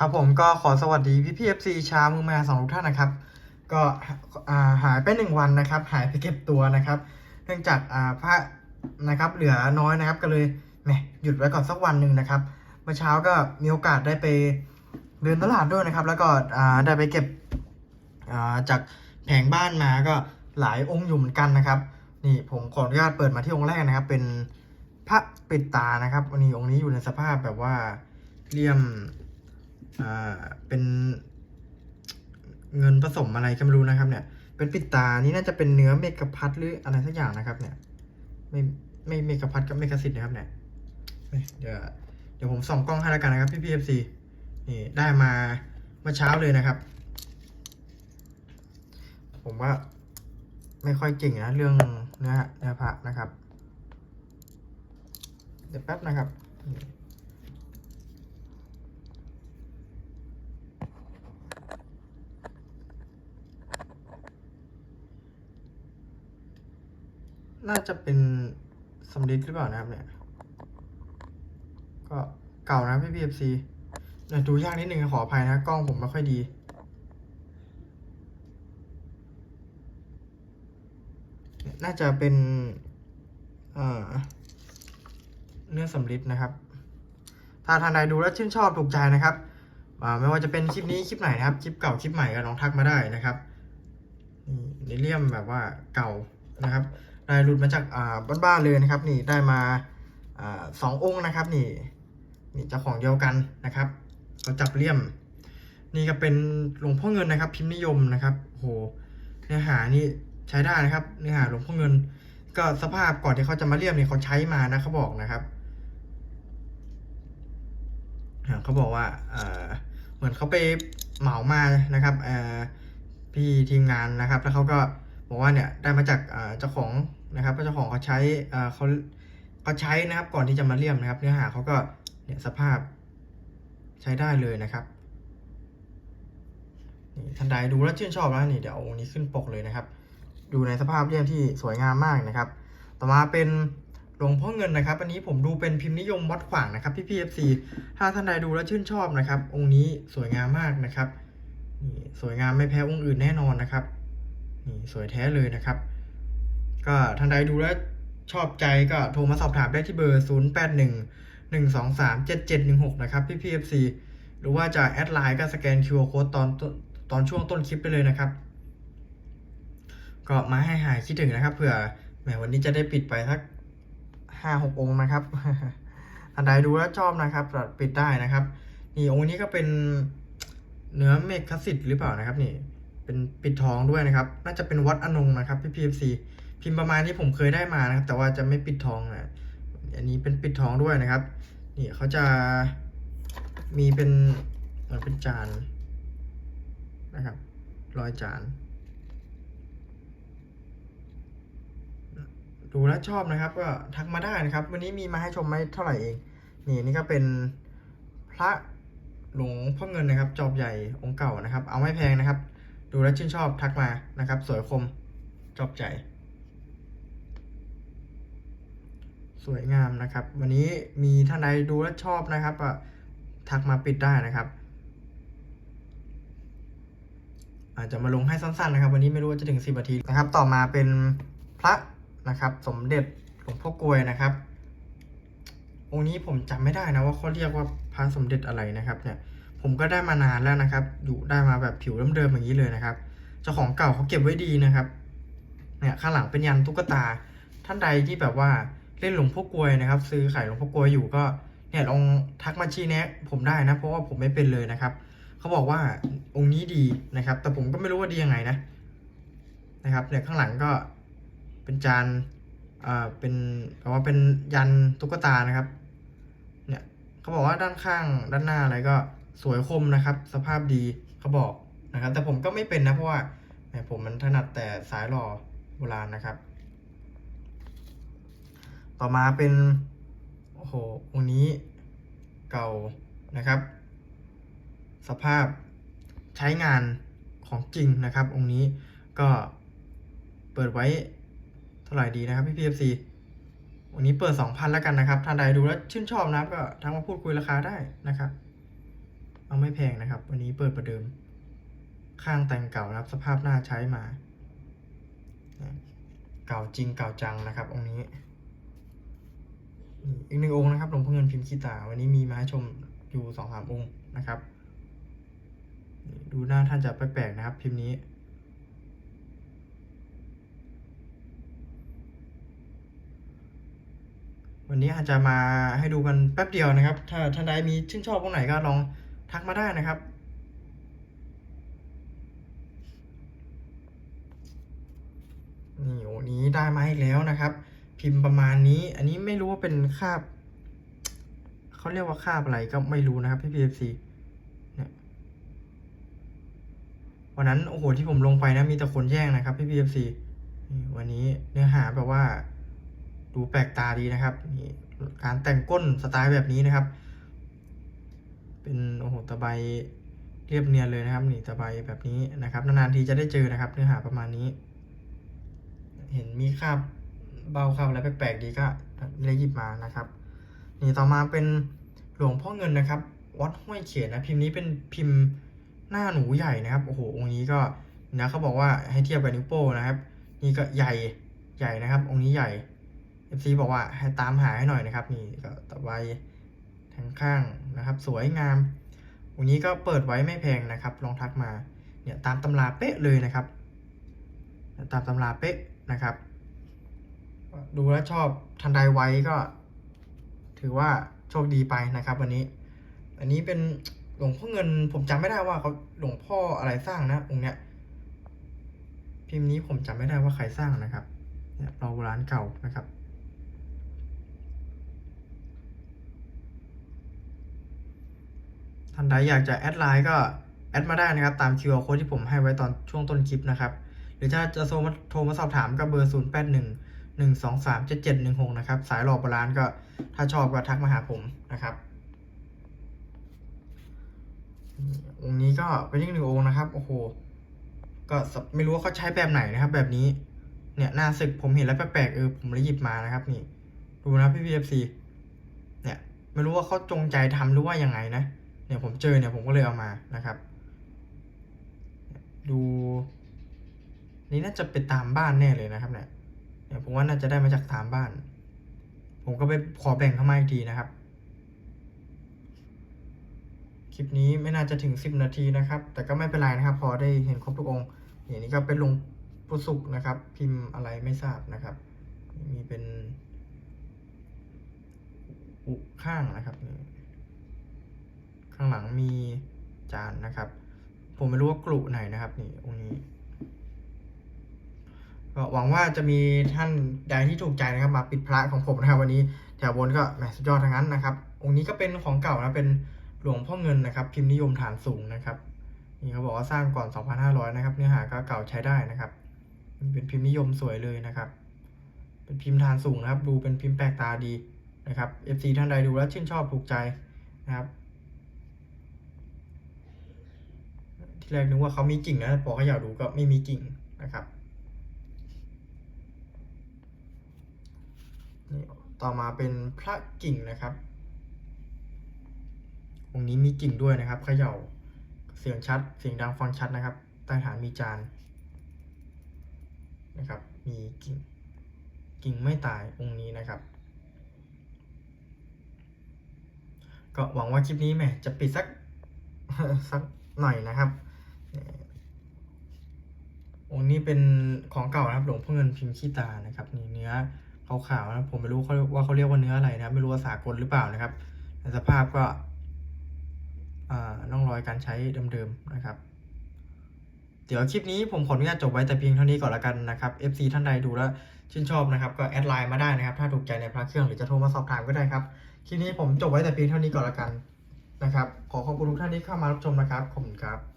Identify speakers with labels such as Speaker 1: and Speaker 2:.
Speaker 1: ครับผมก็ขอสวัสดีพี่พีเอฟซีชาวมือมาสองทุกท่านนะครับ ก็หายไปหนึ่งวันนะครับ หายไปเก็บตัวนะครับ เนื่องจากอ่าพระนะครับเหลือน้อยนะครับ ก็เลยแหมหยุดไว้ก่อนสักวันหนึ่งนะครับเมื่อเช้าก็มีโอกาสได้ไปเดินตลาดด้วยนะครับ แล้วก็อ่าได้ไปเก็บอ่าจากแผงบ้านมาก็หลายองค์อยู่เหมือนกันนะครับ นี่ผมขออนุญาตเปิดมาที่องค์แรกนะครับ เป็นพระปิดตานะครับวันนี้องค์นี้อยู่ในสภาพแบบว่าเลี่ยม อ่าเป็นเงินผสมอะไรก็ไม่รู้นะครับเนี่ย เป็นปิดตา นี่น่าจะเป็นเนื้อเมกะพัดหรืออะไรสักอย่างนะครับ เนี่ย ไม่ไม่เมกะพัดกับเมกะสิทธิ์นะครับเนี่ยเอ้ยเดี๋ยวเดี๋ยวผมส่องกล้องให้แล้วกันนะครับพี่พีเอฟซีนี่ได้มาเมื่อเช้าเลยนะครับ ผมว่าไม่ค่อยเก่งนะเรื่องเนื้อเนื้อพระนะครับ เดี๋ยวแป๊บนะครับ น่าจะเป็นสำลิดหรือเปล่านะครับเนี่ย ก็เก่านะพี่พีเอฟซีเนี่ยดูยากนิดนึงขออภัยนะ กล้องผมไม่ค่อยดีน่าจะเป็นเนื้อสำลิดนะครับ ถ้าท่านใดดูแล้วชื่นชอบถูกใจนะครับ ไม่ว่าจะเป็นคลิปนี้คลิปไหนนะครับ คลิปเก่าคลิปใหม่ก็ลองทักมาได้นะครับนี่เลี่ยมแบบว่าเก่านะครับ ได้หลุดมาจากอ่าบ้านๆเลยนะครับ นี่ได้มาอ่าสององค์นะครับ นี่นี่เจ้าของเดียวกันนะครับเขาจับเลี่ยม นี่ก็เป็นหลวงพ่อเงินนะครับ พิมพ์นิยมนะครับโหเนื้อหานี่ใช้ได้นะครับ เนื้อหาหลวงพ่อเงิน ก็สภาพก่อนที่เขาจะมาเลี่ยมเนี่ยเขาใช้มานะเขาบอกนะครับเขาบอกว่าเหมือนเขาไปเหมามานะครับพี่ทีมงานนะครับ แล้วเขาก็บอกว่าเนี่ยได้มาจากเจ้าของ นะครับเจ้าของเขาใช้เขาเขาใช้นะครับก่อนที่จะมาเลี่ยมนะครับ เนื้อหาเขาก็เนี่ยสภาพใช้ได้เลยนะครับนี่ท่านใดดูแล้วชื่นชอบแล้วนี่เดี๋ยวอาองค์นี้ขึ้นปกเลยนะครับ ดูในสภาพเลี่ยมที่สวยงามมากนะครับ ต่อมาเป็นหลวงพ่อเงินนะครับ อันนี้ผมดูเป็นพิมพ์นิยมวัดขวางนะครับพี่พีเอฟซีถ้าท่านใดดูแล้วชื่นชอบนะครับ องค์นี้สวยงามมากนะครับนี่สวยงามไม่แพ้องค์อื่นแน่นอนนะครับนี่สวยแท้เลยนะครับ ก็ท่านใดดูแล้วชอบใจก็โทรมาสอบถามได้ที่เบอร์ 0 8 1 1 2 3 7 7 1 6 นะครับพี่พีเอฟซีหรือว่าจะแอดไลน์ก็สแกน QR Code ตอนต้นตอนช่วงต้นคลิปไปเลยนะครับ ก็มาให้หายคิดถึงนะครับเผื่อแหมวันนี้จะได้ปิดไปสักห้าหกองค์นะครับอันใดดูแล้วชอบนะครับปิดได้นะครับ นี่องค์นี้ก็เป็นเนื้อเมฆคสิทธิ์หรือเปล่านะครับ นี่ เป็นปิดทองด้วยนะครับ น่าจะเป็นวัดอนงนะครับพี่พีเอฟซี พิมพ์ประมาณนี้ผมเคยได้มานะครับ แต่ว่าจะไม่ปิดทองนะอันนี้เป็นปิดทองด้วยนะครับ นี่เขาจะมีเป็นเหมือนเป็นจานนะครับ รอยจาน ดูแล้วชอบนะครับ ก็ทักมาได้นะครับ วันนี้มีมาให้ชมไม่เท่าไหร่เอง นี่นี่ก็เป็นพระหลวงพ่อเงินนะครับ จอบใหญ่องค์เก่านะครับ เอาไม่แพงนะครับ ดูแล้วชื่นชอบทักมานะครับ สวยคมจอบใหญ่ ส วยงามนะครับ วันนี้มีท่านใดดูแล้วชอบนะครับก็ทักมาปิดได้นะครับ อาจจะมาลงให้สั้นๆนะครับ วันนี้ไม่รู้ว่าจะถึงสิบนาทีนะครับ ต่อมาเป็นพระนะครับ สมเด็จหลวงพ่อกลวยนะครับองค์นี้ผมจำไม่ได้นะว่าเขาเรียกว่าพระสมเด็จอะไรนะครับเนี่ยผมก็ได้มานานแล้วนะครับ อยู่ได้มาแบบผิวเดิมๆอย่างนี้เลยนะครับ เจ้าของเก่าเขาเก็บไว้ดีนะครับ เนี่ยข้างหลังเป็นยันตุ๊กตา ท่านใดที่แบบว่า เล่นหลวงพ่อกลวยนะครับ ซื้อขายหลวงพ่อกลวยอยู่ก็เนี่ยลองทักมาชี้แนะ ผมได้นะ เพราะว่าผมไม่เป็นเลยนะครับเขาบอกว่าองค์นี้ดีนะครับ แต่ผมก็ไม่รู้ว่าดียังไงนะนะครับเนี่ยข้างหลังก็เป็นจานอ่าเป็นแปลว่าเป็นยันตุ๊กตานะครับเนี่ยเขาบอกว่าด้านข้างด้านหน้าอะไรก็สวยคมนะครับ สภาพดีเขาบอกนะครับ แต่ผมก็ไม่เป็นนะเพราะว่าผมมันถนัดแต่สายหล่อโบราณนะครับ ต่อมาเป็นโอ้โหองนี้เก่านะครับ สภาพใช้งานของจริงนะครับ องค์นี้ก็เปิดไว้เท่าไหร่ดีนะครับพี่พีเอฟซีวันนี้เปิด 2,000 แล้วกันนะครับท่านใดดูแล้วชื่นชอบนะครับก็ทักมาพูดคุยราคาได้นะครับ เอาไม่แพงนะครับ วันนี้เปิดประเดิม ข้างแต่งเก่านะครับ สภาพหน้าใช้มา เก่าจริงเก่าจังนะครับองค์นี้ อีกหนึ่งองค์นะครับหลวงพ่อเงินพิมพ์ขีตา วันนี้มีมาให้ชมอยู่สองสามองค์นะครับ ดูหน้าท่านจะแปลกๆนะครับ พิมพ์นี้ วันนี้อาจจะมาให้ดูกันแป๊บเดียวนะครับ ถ้าท่านใดมีชื่นชอบองค์ไหนก็ลองทักมาได้นะครับนี่โอ้นี้ได้มาอีกแล้วนะครับ พิมพ์ประมาณนี้ อันนี้ไม่รู้ว่าเป็นคาบเขาเรียกว่าคาบอะไรก็ไม่รู้นะครับพี่พีเอฟซีเนี่ยวันนั้นโอ้โหที่ผมลงไปนะมีแต่คนแย่งนะครับพี่พีเอฟซีวันนี้เนื้อหาแบบว่า ดูแปลกตาดีนะครับนี่การแต่งก้นสไตล์แบบนี้นะครับ เป็นโอ้โหตะไบเรียบเนียนเลยนะครับนี่ตะไบแบบนี้นะครับนานๆทีจะได้เจอนะครับ เนื้อหาประมาณนี้ เห็นมีคราบ เบาคราบอะไรแปลกๆดีก็เลยหยิบมานะครับ นี่ต่อมาเป็นหลวงพ่อเงินนะครับ วัดห้วยเขียนนะพิมพ์นี้เป็นพิมพ์หน้าหนูใหญ่นะครับโอ้โหองค์นี้ก็นะเขาบอกว่าให้เทียบกับนิ้วโป้นะครับ นี่ก็ใหญ่ใหญ่นะครับ องค์นี้ใหญ่ FC บอกว่าให้ตามหาให้หน่อยนะครับ นี่ก็ต่อไปทางข้างนะครับ สวยงามองค์นี้ก็เปิดไว้ไม่แพงนะครับ ลองทักมาเนี่ยตามตำราเป๊ะเลยนะครับ ตามตำราเป๊ะนะครับ ดูแล้วชอบทันใดไว้ก็ ถือว่าโชคดีไปนะครับ วันนี้ อันนี้เป็นหลวงพ่อเงิน ผมจำไม่ได้ว่าเขาหลวงพ่ออะไรสร้างนะองค์เนี้ย พิมพ์นี้ผมจำไม่ได้ว่าใครสร้างนะครับ เนี่ยเราร้านเก่านะครับท่านใดอยากจะแอดไลน์ก็แอดมาได้นะครับ ตาม QR code ที่ผมให้ไว้ตอนช่วงต้นคลิปนะครับ หรือถ้าจะโทรมาโทรมาสอบถามก็เบอร์ 0 8 1 1 2 3 7 7 1 6 นะครับ สายหลอกโบราณก็ถ้าชอบก็ทักมาหาผมนะครับองค์นี้ก็เป็นอีกหนึ่งองค์นะครับโอ้โหก็ไม่รู้ว่าเขาใช้แบบไหนนะครับ แบบนี้เนี่ยหน้าศึกผมเห็นแล้วแปลกๆเออผมเลยหยิบมานะครับ นี่ ดูนะพี่พีเอฟซีเนี่ยไม่รู้ว่าเขาจงใจทำหรือว่ายังไงนะเนี่ยผมเจอเนี่ยผมก็เลยเอามานะครับ ดู นี่น่าจะเป็นตามบ้านแน่เลยนะครับเนี่ย เนี่ยผมว่าน่าจะได้มาจากตามบ้าน ผมก็ไปขอแบ่งเข้ามาอีกทีนะครับ คลิปนี้ไม่น่าจะถึงสิบนาทีนะครับ แต่ก็ไม่เป็นไรนะครับ พอได้เห็นครบทุกองค์อย่างนี้ก็เป็นลงปู่สุกนะครับ พิมพ์อะไรไม่ทราบนะครับ มีเป็น อุข้างนะครับข้างหลังมีจานนะครับ ผมไม่รู้ว่ากลุ่ไหนนะครับ นี่องค์นี้ ก็หวังว่าจะมีท่านใดที่ถูกใจนะครับมาปิดพระของผมนะครับวันนี้แถวบนก็แหมสุดยอดทั้งนั้นนะครับ องค์นี้ก็เป็นของเก่านะเป็นหลวงพ่อเงินนะครับ พิมพ์นิยมฐานสูงนะครับนี่เขาบอกว่าสร้างก่อน 2,500 นะครับ เนื้อหาก็เก่าใช้ได้นะครับนี่เป็นพิมพ์นิยมสวยเลยนะครับ เป็นพิมพ์ฐานสูงนะครับ ดูเป็นพิมพ์แปลกตาดีนะครับ FC ท่านใดดูแล้วชื่นชอบถูกใจนะครับ ที่แรกนึกว่าเขามีกิ่งนะพอเขาอยากดูก็ไม่มีกิ่งนะครับ นี่ต่อมาเป็นพระกิ่งนะครับองค์นี้มีกิ่งด้วยนะครับเขย่าเสียงชัด เสียงดังฟังชัดนะครับ ใต้ฐานมีจานนะครับ มีกิ่ง กิ่งไม่ตายองค์นี้นะครับ ก็หวังว่าคลิปนี้แหมจะปิดสักสักหน่อยนะครับองค์นี้เป็นของเก่านะครับ หลวงพ่อเงินพิมพ์ขี้ตานะครับนี่เนื้อ ขาวๆนะผมไม่รู้เขาว่าเขาเรียกว่าเนื้ออะไรนะไม่รู้ว่าสากลหรือเปล่านะครับสภาพก็ร่องรอยการใช้เดิมๆนะครับ เดี๋ยวคลิปนี้ผมขออนุญาตจบไว้แต่เพียงเท่านี้ก่อนละกันนะครับ FC ท่านใดดูแล้วชื่นชอบนะครับก็แอดไลน์มาได้นะครับ ถ้าถูกใจในพระเครื่องหรือจะโทรมาสอบถามก็ได้ครับคลิปนี้ผมจบไว้แต่เพียงเท่านี้ก่อนละกันนะครับ ขอขอบคุณทุกท่านที่เข้ามารับชมนะครับขอบคุณครับ